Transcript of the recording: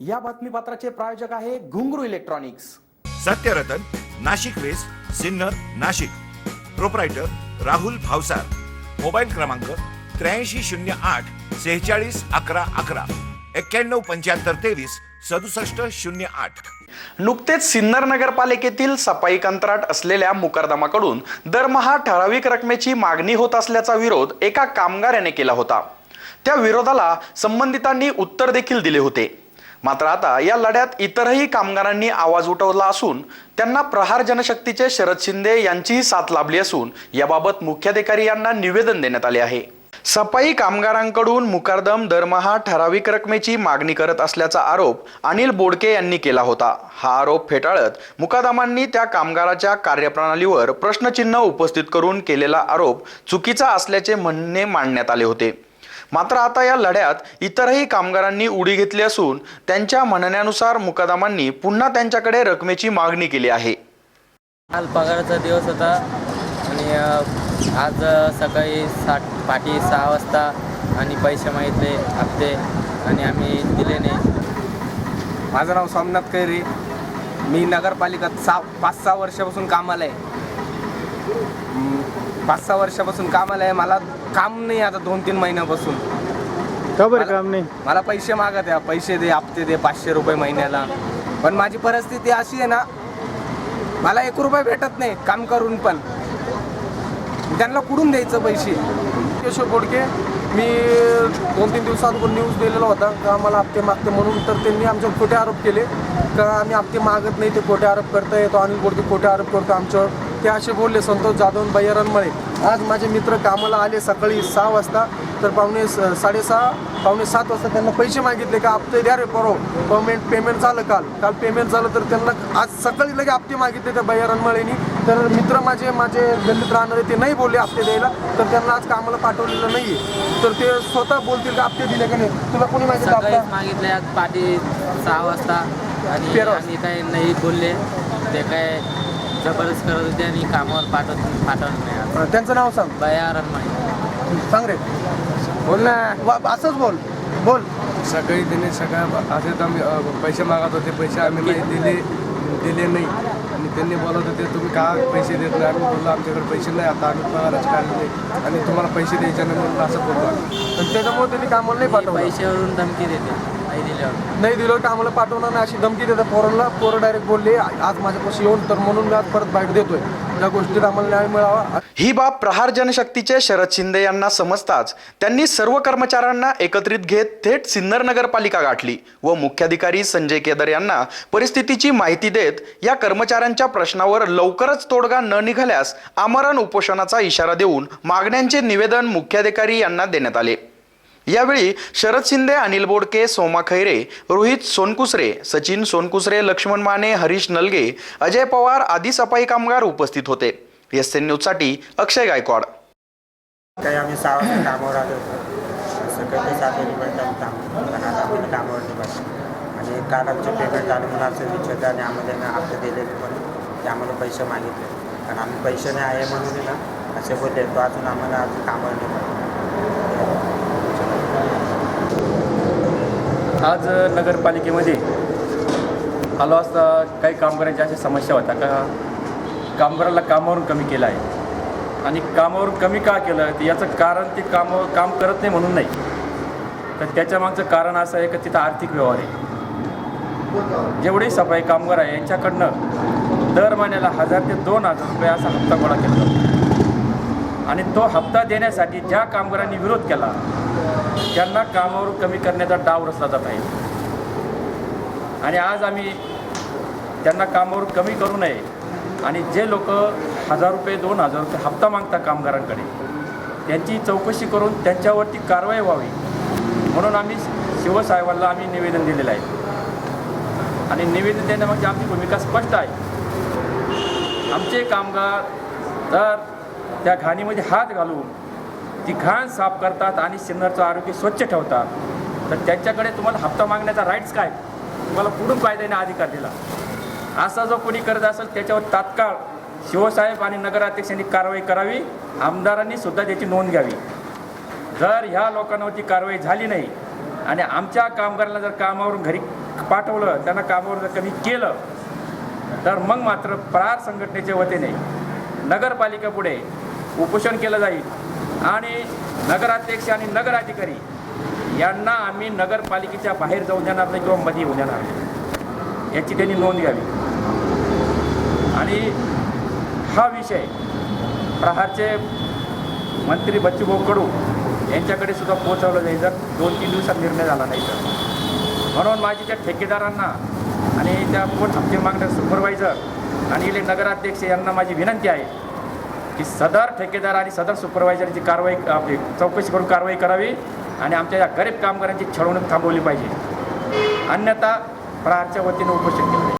या बातमीपत्राचे प्रायोजक आहे Ghungroo electronics. Satyaratan Nashik west Sinnar Nashik. Proprietor Rahul Bhavsar. Mobile क्रमांक त्र्याऐंशी शून्य आठ सेहेचाळीस अकरा अकरा. एक्क्याण्णव पंच्याहत्तर तेवीस सदुसष्ट शून्य आठ. नुकतेच सिन्नर नगरपालिकेतील सफाई कंत्राट असलेल्या मुकरदमाकडून दरमहा ठराविक रकमेची मागणी होत असल्याचा विरोध एका कामगाराने केला होता. त्या विरोधाला संबंधितांनी उत्तर देखील दिले होते. मात्र आता या लढ्यात इतरही कामगारांनी आवाज उठवला असून त्यांना प्रहार जनशक्तीचे शरद शिंदे यांचीही साथ लाभली असून याबाबत मुख्याधिकारी यांना निवेदन देण्यात आले आहे. सफाई कामगारांकडून मुकार्दम दरमहा ठराविक रकमेची मागणी करत असल्याचा आरोप अनिल बोडके यांनी केला होता. हा आरोप फेटाळत मुकादमांनी त्या कामगाराच्या कार्यप्रणालीवर प्रश्नचिन्ह उपस्थित करून केलेला आरोप चुकीचा असल्याचे म्हणणे मांडण्यात आले होते. मात्र आता या लढ्यात इतरही कामगारांनी उडी घेतली असून त्यांच्या म्हणण्यानुसार मुकादमांनी पुन्हा त्यांच्याकडे रकमेची मागणी केली आहे. काल पगाराचा दिवस होता आणि आज सकाळी साठ पाठी सहा वाजता आणि पैसे मागितले हप्ते आणि आम्ही दिले नाही. माझं नाव सोमनाथ कैरे. मी नगरपालिकेत सहा पाच सहा वर्षापासून कामाला आहे. पाच सहा वर्षापासून कामाला आहे. मला काम नाही आता दोन तीन महिन्यापासून. का बरं मला- काम नाही? मला पैसे मागत आहे. पैसे दे हप्ते दे पाचशे रुपये महिन्याला. पण माझी परिस्थिती अशी आहे ना मला एक रुपये भेटत नाही काम करून पण. त्यांना कुठून द्यायचं पैसे? केशव गोडके मी दोन तीन दिवसांपूर्वी न्यूज दिलेला होता. का आम्हाला हप्ते मागते म्हणून तर त्यांनी आमच्यावर खोटे आरोप केले. का आम्ही हप्ते मागत नाही ते खोटे आरोप करता येतो अनिल गोडके खोटे आरोप करतो आमच्यावर. ते असे बोलले संतोष जाधव बयारांमुळे आज माझे मित्र कामाला आले सकाळी सहा वाजता. तर पावणे साडेसहा पावणे सात वाजता त्यांना पैसे मागितले का हप्ते द्या रे परव. पेमेंट पेमेंट झालं काल. काल पेमेंट झालं तर त्यांना आज सकाळी लगे हप्ते मागितले त्या बयारांमुळेनी तर मित्र माझे माझे गल्लीत राहणारे ते नाही बोलले हप्ते द्यायला. तर त्यांना आज कामाला पाठवलेलं नाही तर ते स्वतः बोलतील का हप्ते दिले का नाही? तुला कोणी मागितलं मागितले आज पाठी सहा वाजता. आणि काही नाही बोलले. ते काय जबरदस्त करत होते आणि कामावर पाठवत पाठवत नाही अं, त्यांचं नाव सांग. बयार माहिती सांग रे. बोल ना. वा- असंच बोल. बोल. सकाळी त्यांनी सकाळ असेच आम्ही अ, पैसे मागत होते पैसे आम्ही नाही दिले दिले नाही. आणि त्यांनी बोलत होते तुम्ही का पैसे देत नाही? आम्ही बोललो आमच्याकडे पैसे नाही आता आम्ही पगाराचे काढले नाही. आणि तुम्हाला पैसे द्यायचे नाही म्हणून असं बोललो आम्ही. तर त्याच्यामुळे त्यांनी कामाला नाही पाठवलं. पैशावरून धमकी देते. नाही दिलं नाही दिलं पाठवणार नाही अशी धमकी देतात पोरांना. पोरं डायरेक्ट बोलले आज माझ्यापाशी येऊन तर म्हणून मी आज परत बाईट देतोय. या गोष्टीत आम्हाला न्याय मिळावा. ही बाब प्रहार जनशक्तीचे शरद शिंदे यांना समजताच त्यांनी सर्व कर्मचाऱ्यांना एकत्रित घेत थेट सिन्नर नगरपालिका गाठली व मुख्याधिकारी संजय केदर यांना परिस्थितीची माहिती देत या कर्मचाऱ्यांच्या प्रश्नावर लवकरच तोडगा न निघाल्यास आमरण उपोषणाचा इशारा देऊन मागण्यांचे निवेदन मुख्याधिकारी यांना देण्यात आले. यावेळी शरद शिंदे अनिल बोडके सोमा खैरे रोहित सोनकुसरे सचिन सोनकुसरे लक्ष्मण माने हरीश नलगे अजय पवार आदी सफाई कामगार उपस्थित होते. एस एन न्यूजसाठी अक्षय गायकवाड. काही आम्ही सहा वाजता कामावर आलो होतो. सकाळी सात वाजेपर्यंत आम्ही काम पण आम्हाला कामावरती बसलो. आणि काल आमचे पेमेंट आले म्हणून आमचं विचारलं आणि आम्हाला ना हप्ते दिले पण ते आम्हाला पैसे मागितले. कारण आम्ही पैसे नाही आहे म्हणून ना असे बोलले तो अजून आम्हाला अजून कामावर नाही आज नगरपालिकेमध्ये आलो असता काही कामगारांच्या अशा समस्या होत्या का? कामगाराला कामावरून कमी केलं आहे. आणि कामावरून कमी का केलं? तर याचं कारण ते काम काम करत नाही म्हणून नाही. तर त्याच्यामागचं कारण असं आहे का? तिथं आर्थिक व्यवहार आहे. जेवढे सफाई कामगार आहे यांच्याकडनं दर महिन्याला हजार ते दोन हजार रुपये असा हप्ता गोळा केला जातो. आणि तो हप्ता देण्यासाठी ज्या कामगारांनी विरोध केला त्यांना कामावर कमी करण्याचा डाव रचला जात आहे. आणि आज आम्ही त्यांना कामावर कमी करू नये आणि जे लोक हजार रुपये दोन हजार रुपये हप्ता मागतात कामगारांकडे त्यांची चौकशी करून त्यांच्यावरती कारवाई व्हावी म्हणून आम्ही शिवसाहेबांना आम्ही निवेदन दिलेलं आहे. आणि निवेदन देण्यामागची आमची भूमिका स्पष्ट आहे. आमचे कामगार तर त्या घाणीमध्ये हात घालून ती घाण साफ करतात आणि सिन्नरचं आरोग्य स्वच्छ ठेवतात. तर त्यांच्याकडे तुम्हाला हप्ता मागण्याचा राईट्स काय? तुम्हाला पुढून कायद्याने अधिकार दिला? असा जो कोणी करत असेल त्याच्यावर तात्काळ शिवसाहेब आणि नगराध्यक्षांनी कारवाई करावी. आमदारांनी सुद्धा त्याची नोंद घ्यावी. जर ह्या लोकांवरती कारवाई झाली नाही आणि आमच्या कामगारांना जर कामावरून घरी पाठवलं त्यांना कामावर जर कमी केलं तर मग मात्र प्रार संघटनेच्या वतीने नगरपालिकेपुढे उपोषण केलं जाईल. आणि नगराध्यक्ष आणि नगराधिकारी यांना आम्ही नगरपालिकेच्या बाहेर जाऊ देणार नाही किंवा मध्ये येऊ देणार नाही. याची त्यांनी नोंद घ्यावी. आणि हा विषय प्रहारचे मंत्री बच्चूभाऊ कडू यांच्याकडे सुद्धा पोहोचवलं जाईल जर दोन तीन दिवसात निर्णय झाला नाही तर. म्हणून माझी त्या ठेकेदारांना आणि त्या कोण हप्ते मागण्या सुपरवायझर आणि इले नगराध्यक्ष यांना माझी विनंती आहे की सदर ठेकेदार आणि सदर सुपरवायझरची कारवाई आपली चौकशी करून कारवाई करावी आणि आमच्या या गरीब कामगारांची छळवणूक थांबवली पाहिजे. अन्यथा प्रहारच्या वतीनं उपोषण केलं